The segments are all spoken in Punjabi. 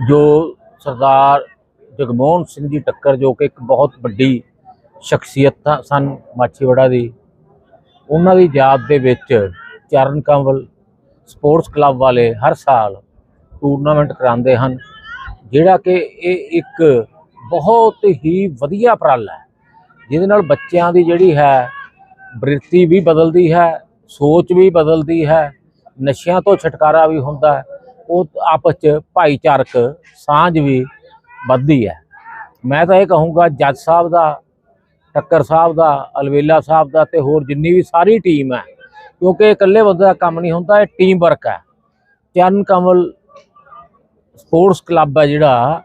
ਜੋ ਸਰਦਾਰ ਜਗਮੋਹਨ ਸਿੰਘ ਜੀ ਟੱਕਰ ਜੋ ਕਿ ਇੱਕ ਬਹੁਤ ਵੱਡੀ ਸ਼ਖਸੀਅਤ ਸਨ ਮਾਛੀਵਾੜਾ ਦੀ, ਉਹਨਾਂ ਦੀ ਯਾਦ ਦੇ ਵਿੱਚ ਚਰਨ ਕੰਵਲ ਸਪੋਰਟਸ ਕਲੱਬ ਵਾਲੇ ਹਰ ਸਾਲ ਟੂਰਨਾਮੈਂਟ ਕਰਾਉਂਦੇ ਹਨ, ਜਿਹੜਾ ਕਿ ਇਹ ਇੱਕ ਬਹੁਤ ਹੀ ਵਧੀਆ ਉਪਰਾਲਾ ਹੈ, ਜਿਹਦੇ ਨਾਲ ਬੱਚਿਆਂ ਦੀ ਜਿਹੜੀ ਹੈ ਬ੍ਰਿਤੀ ਵੀ ਬਦਲਦੀ ਹੈ, ਸੋਚ ਵੀ ਬਦਲਦੀ ਹੈ, ਨਸ਼ਿਆਂ ਤੋਂ ਛੁਟਕਾਰਾ ਵੀ ਹੁੰਦਾ ਹੈ ਉਹ ਆਪਸ ਚ ਭਾਈਚਾਰਕ ਸਾਂਝ ਵੀ ਵੱਧਦੀ ਹੈ। ਮੈਂ ਤਾਂ ਇਹ ਕਹੂੰਗਾ, ਜੱਜ ਸਾਹਿਬ ਦਾ, ਟੱਕਰ ਸਾਹਿਬ ਦਾ, ਅਲਵੇਲਾ ਸਾਹਿਬ ਦਾ ਤੇ ਹੋਰ ਜਿੰਨੀ ਵੀ ਸਾਰੀ ਟੀਮ ਹੈ, ਕਿਉਂਕਿ ਇਹ ਇਕੱਲੇ ਬੰਦੇ ਦਾ ਕੰਮ ਨਹੀਂ ਹੁੰਦਾ, ਇਹ ਟੀਮ ਵਰਕ ਹੈ। ਚਰਨ ਕਮਲ ਸਪੋਰਟਸ ਕਲੱਬ ਹੈ ਜਿਹੜਾ,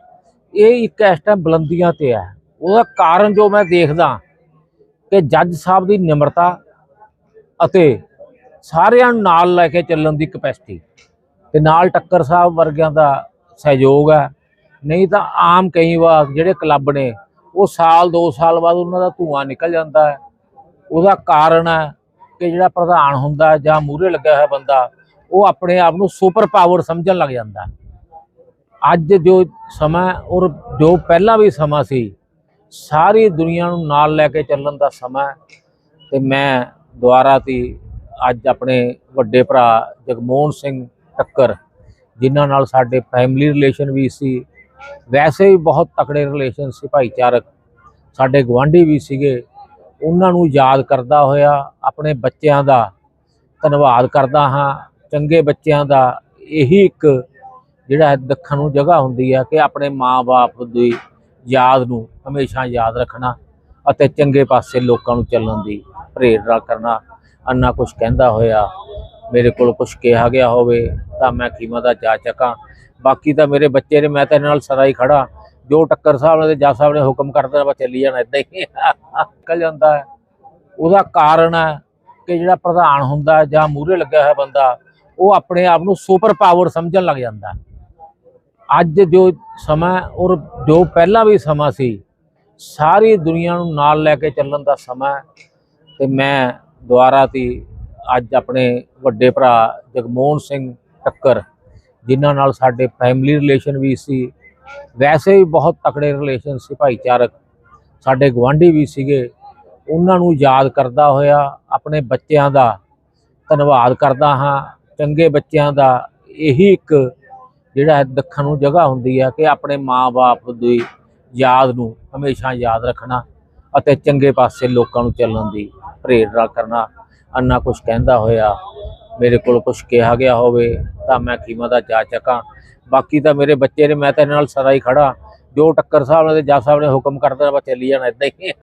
ਇਹ ਇੱਕ ਇਸ ਟਾਈਮ ਬੁਲੰਦੀਆਂ ਤੇ ਹੈ। ਉਹਦਾ ਕਾਰਨ ਜੋ ਮੈਂ ਦੇਖਦਾ ਕਿ ਜੱਜ ਸਾਹਿਬ ਦੀ ਨਿਮਰਤਾ ਅਤੇ ਸਾਰਿਆਂ ਨੂੰ ਨਾਲ ਲੈ ਕੇ ਚੱਲਣ ਦੀ ਕਪੈਸਿਟੀ ਤੇ ਨਾਲ ਟੱਕਰ ਸਾਹਿਬ ਵਰਗਿਆਂ ਦਾ ਸਹਿਯੋਗ ਹੈ। ਨਹੀਂ ਤਾਂ ਆਮ ਕਈ ਵਾਰ ਜਿਹੜੇ ਕਲੱਬ ਨੇ, ਉਹ ਸਾਲ 2 ਸਾਲ ਬਾਅਦ ਉਹਨਾਂ ਦਾ ਧੂਆਂ ਨਿਕਲ ਜਾਂਦਾ ਹੈ। ਉਹਦਾ ਕਾਰਨ ਹੈ ਕਿ ਜਿਹੜਾ ਪ੍ਰਧਾਨ ਹੁੰਦਾ ਜਾਂ ਮੂਹਰੇ ਲੱਗਿਆ ਹੋਇਆ ਬੰਦਾ, ਉਹ ਆਪਣੇ ਆਪ ਨੂੰ ਸੁਪਰ ਪਾਵਰ ਸਮਝਣ ਲੱਗ ਜਾਂਦਾ ਅੱਜ ਜੋ ਸਮਾਂ ਔਰ ਜੋ ਪਹਿਲਾਂ ਵੀ ਸਮਾਂ ਸੀ, ਸਾਰੀ ਦੁਨੀਆ ਨੂੰ ਨਾਲ ਲੈ ਕੇ ਚੱਲਣ ਦਾ ਸਮਾਂ ਹੈ। ਤੇ ਮੈਂ ਦੁਆਰਾ ਤੀ ਅੱਜ ਆਪਣੇ ਵੱਡੇ ਭਰਾ ਜਗਮੋਹਨ ਸਿੰਘ ਟੱਕਰ, ਜਿਨ੍ਹਾਂ ਨਾਲ ਸਾਡੇ ਫੈਮਿਲੀ ਰਿਲੇਸ਼ਨ ਵੀ ਸੀ। ਵੈਸੇ ਵੀ ਬਹੁਤ ਤਕੜੇ ਰਿਲੇਸ਼ਨ ਸੀ ਭਾਈਚਾਰਕ। ਸਾਡੇ ਗਵਾਂਢੀ ਵੀ ਸੀਗੇ। ਉਹਨਾਂ ਨੂੰ ਯਾਦ ਕਰਦਾ ਹੋਇਆ ਆਪਣੇ ਬੱਚਿਆਂ ਦਾ ਧੰਨਵਾਦ ਕਰਦਾ ਹਾਂ। ਚੰਗੇ ਬੱਚਿਆਂ ਦਾ ਇਹੀ ਇੱਕ ਜਿਹੜਾ ਹੈ ਦੱਖਣ ਨੂੰ ਜਗ੍ਹਾ ਹੁੰਦੀ ਹੈ ਕਿ ਆਪਣੇ ਮਾਪੇ ਦੀ ਯਾਦ ਨੂੰ ਹਮੇਸ਼ਾ ਯਾਦ ਰੱਖਣਾ ਅਤੇ ਚੰਗੇ ਪਾਸੇ ਲੋਕਾਂ ਨੂੰ ਚੱਲਣ ਦੀ ਪ੍ਰੇਰਨਾ ਕਰਨਾ। ਅੰਨਾ ਕੁਝ ਕਹਿੰਦਾ ਹੋਇਆ। ਮੇਰੇ ਕੋਲ ਕੁਝ ਕਿਹਾ ਗਿਆ ਹੋਵੇ ਤਾਂ ਮੈਂ ਕੀਮਤ ਦਾ ਜਾ ਚੱਕਾਂ। ਬਾਕੀ ਤਾਂ ਮੇਰੇ ਬੱਚੇ ਨੇ, ਮੈਂ ਤਾਂ ਇਹਨਾਂ ਨਾਲ ਸਦਾ ਹੀ ਖੜਾ ਜੋ ਟੱਕਰ ਸਾਹਿਬ ਨੇ ਤੇ ਜੱਜ ਸਾਹਿਬ ਨੇ ਹੁਕਮ ਕਰ ਦਿੱਤਾ ਬਸ ਚੱਲੀ ਜਾਣਾ ਇਦਾਂ ਹੀ। ਨਿਕਲ ਜਾਂਦਾ ਹੈ। ਉਹਦਾ ਕਾਰਨ ਹੈ ਕਿ ਜਿਹੜਾ ਪ੍ਰਧਾਨ ਹੁੰਦਾ ਜਾਂ ਮੂਹਰੇ ਲੱਗਿਆ ਹੋਇਆ ਬੰਦਾ, ਉਹ ਆਪਣੇ ਆਪ ਨੂੰ ਸੁਪਰ ਪਾਵਰ ਸਮਝਣ ਲੱਗ ਜਾਂਦਾ ਅੱਜ ਜੋ ਸਮਾਂ ਔਰ ਜੋ ਪਹਿਲਾਂ ਵੀ ਸਮਾਂ ਸੀ, ਸਾਰੀ ਦੁਨੀਆ ਨੂੰ ਨਾਲ ਲੈ ਕੇ ਚੱਲਣ ਦਾ ਸਮਾਂ ਹੈ। ਤੇ ਮੈਂ ਦੁਆਰਾ ਤੀ ਅੱਜ ਆਪਣੇ ਵੱਡੇ ਭਰਾ ਜਗਮੋਹਨ ਸਿੰਘ ਟੱਕਰ, ਜਿਨ੍ਹਾਂ ਨਾਲ ਸਾਡੇ ਫੈਮਿਲੀ ਰਿਲੇਸ਼ਨ ਵੀ ਸੀ। ਵੈਸੇ ਵੀ ਬਹੁਤ ਤਕੜੇ ਰਿਲੇਸ਼ਨ ਸੀ ਭਾਈਚਾਰਕ। ਸਾਡੇ ਗਵਾਂਢੀ ਵੀ ਸੀਗੇ। ਉਹਨਾਂ ਨੂੰ ਯਾਦ ਕਰਦਾ ਹੋਇਆ ਆਪਣੇ ਬੱਚਿਆਂ ਦਾ ਧੰਨਵਾਦ ਕਰਦਾ ਹਾਂ। ਚੰਗੇ ਬੱਚਿਆਂ ਦਾ ਇਹੀ ਇੱਕ ਜਿਹੜਾ ਹੈ ਦੱਖਣ ਨੂੰ ਜਗ੍ਹਾ ਹੁੰਦੀ ਹੈ ਕਿ ਆਪਣੇ ਮਾਪੇ ਦੀ ਯਾਦ ਨੂੰ ਹਮੇਸ਼ਾ ਯਾਦ ਰੱਖਣਾ ਅਤੇ ਚੰਗੇ ਪਾਸੇ ਲੋਕਾਂ ਨੂੰ ਚੱਲਣ ਦੀ ਪ੍ਰੇਰਣਾ ਕਰਨਾ। ਅੰਨਾ ਕੁਝ ਕਹਿੰਦਾ ਹੋਇਆ, ਮੇਰੇ ਕੋਲ ਕੁਝ ਕਿਹਾ ਗਿਆ ਹੋਵੇ ਤਾਂ ਮੈਂ ਕੀਮਤ ਦਾ ਜਾ ਚੱਕਾਂ। ਬਾਕੀ ਤਾਂ ਮੇਰੇ ਬੱਚੇ ਨੇ, ਮੈਂ ਤਾਂ ਇਹਨਾਂ ਨਾਲ ਸਦਾ ਹੀ ਖੜਾ ਜੋ ਟੱਕਰ ਸਾਹਿਬ ਨੇ ਤੇ ਜੱਜ ਸਾਹਿਬ ਨੇ ਹੁਕਮ ਕਰਦਾ ਬਸ ਚੱਲੀ ਜਾਣਾ ਇਦਾਂ ਹੀ।